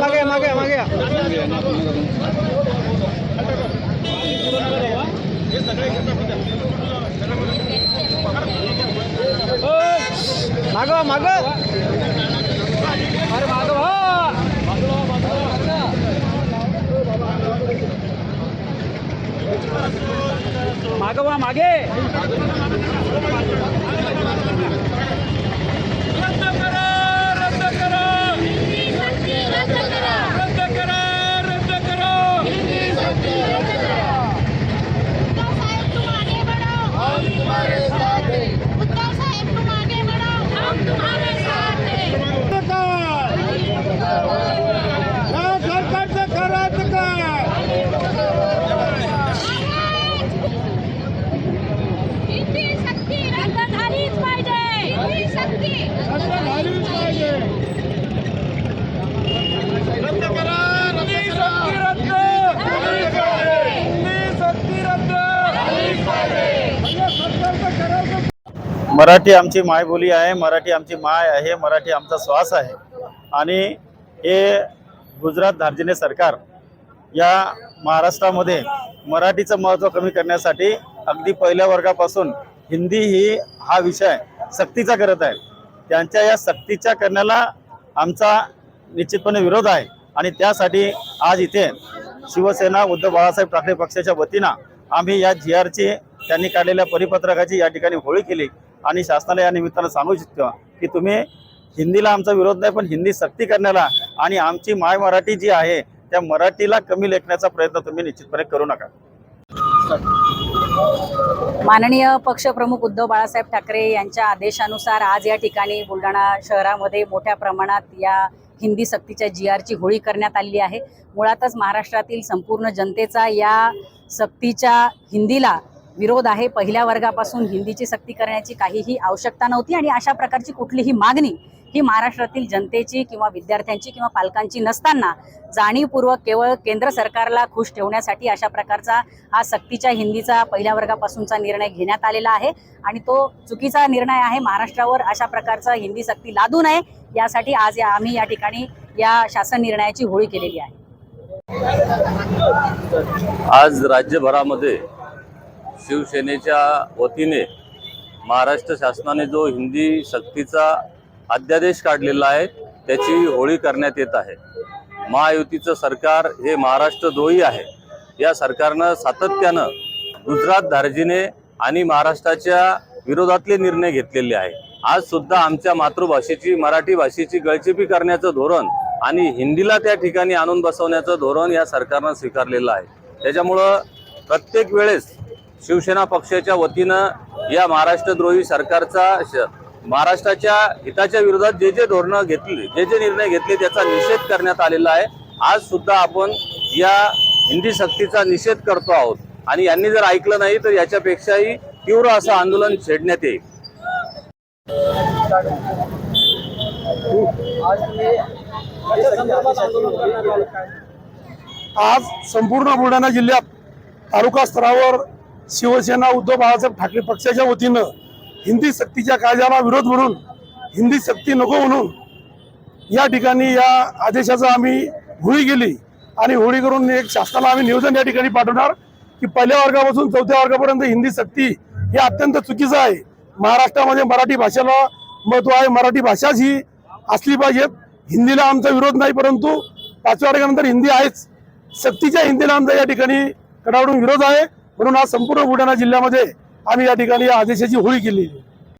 मागे मागे मागे. माग माग. अरे माग हो. मागवा मागे. मराठी आमची मायबोली आहे मराठी आमची माय आहे मराठी आमचा श्वास आहे. आणि हे गुजरात धार्जिने सरकार या महाराष्ट्रामध्ये मराठीचं महत्त्व कमी करण्यासाठी अगदी पहिल्या वर्गापासून हिंदी ही हा विषय सक्तीचा करत आहे. त्यांच्या या सक्तीच्या करण्याला आमचा निश्चितपणे विरोध आहे. आणि त्यासाठी आज इथे शिवसेना उद्धव बाळासाहेब ठाकरे पक्षाच्या वतीनं आम्ही या जी आरची त्यांनी काढलेल्या परिपत्रकाची या ठिकाणी होळी केली. आणि शासनाला या निमित्तानं सांगू इच्छितो की तुम्ही हिंदीला आमचा विरोध नाही पण हिंदी सक्ती करण्याला आणि आमची माय मराठी जी आहे त्या मराठीला कमी लेखण्याचा प्रयत्न तुम्ही निश्चितपणे करू नका. माननीय पक्षप्रमुख उद्धव बाळासाहेब ठाकरे यांच्या आदेशानुसार आज या ठिकाणी बुलढाणा शहरामध्ये मोठ्या प्रमाणात या हिंदी सक्तीच्या जी आरची होळी करण्यात आलेली आहे. मुळातच महाराष्ट्रातील संपूर्ण जनतेचा या सक्तीच्या हिंदीला विरोध आहे. पहिल्या वर्गापासून हिंदीची सक्ती करण्याची काहीही आवश्यकता नव्हती आणि अशा प्रकारची कुठलीही मागणी ही महाराष्ट्रातील जनतेची किंवा विद्यार्थ्यांची किंवा पालकांची नसताना जाणीवपूर्वक केवळ केंद्र सरकारला खुश ठेवण्यासाठी अशा प्रकारचा हा सक्तीच्या हिंदीचा पहिल्या वर्गापासूनचा निर्णय घेण्यात आलेला आहे. आणि तो चुकीचा निर्णय आहे. महाराष्ट्रावर अशा प्रकारचा हिंदी सक्ती लादू नये यासाठी आज या आम्ही या ठिकाणी या शासन निर्णयाची होळी केलेली आहे. आज राज्यभरामध्ये शिवसेनेच्या वतीने महाराष्ट्र शासनाने जो हिंदी सक्तीचा अध्यादेश काढलेला आहे. त्याची होळी करण्यात येत आहे. महायुतीचं सरकार हे महाराष्ट्रद्रोही आहे. या सरकारनं सातत्यानं गुजरात धार्जिने आणि महाराष्ट्राच्या विरोधातले निर्णय घेतलेले आहे. आज सुद्धा आमच्या मातृभाषेची मराठी भाषेची गळचिपी करण्याचं धोरण आणि हिंदीला त्या ठिकाणी आणून बसवण्याचं धोरण या सरकारनं स्वीकारलेलं आहे. त्याच्यामुळं प्रत्येक वेळेस शिवसेना पक्षाच्या वतीनं या महाराष्ट्रद्रोही सरकारचा श- महाराष्ट्राच्या हिताच्या विरोधात जे जे धोरणं घेतली जे जे निर्णय घेतले त्याचा निषेध करण्यात आलेला आहे. आज सुद्धा आपण या हिंदी सक्तीचा निषेध करतो आहोत. आणि यांनी जर ऐकलं नाही तर याच्यापेक्षाही तीव्र असं आंदोलन छेडण्यात येईल. आज संपूर्ण बुलढाणा जिल्ह्यात तालुका स्तरावर शिवसेना उद्धव बाळासाहेब ठाकरे पक्षाच्या वतीनं हिंदी सक्तीच्या कायद्याला विरोध म्हणून हिंदी सक्ती नको म्हणून या ठिकाणी या आदेशाचा आम्ही होळी गेली आणि होळी करून एक शासनाला आम्ही निवेदन या ठिकाणी पाठवणार की पहिल्या वर्गापासून चौथ्या वर्गापर्यंत हिंदी सक्ती हे अत्यंत चुकीचं आहे. महाराष्ट्रामध्ये मराठी भाषेला महत्त्व आहे. मराठी भाषाच ही असली पाहिजेत. हिंदीला आमचा विरोध नाही परंतु पाचव्या वर्गानंतर हिंदी आहेच. सक्तीच्या हिंदीला आमचा या ठिकाणी कडाडून विरोध आहे. म्हणून आज संपूर्ण बुलढाणा जिल्ह्यामध्ये आम्ही या ठिकाणी आदेशाची होळी केली.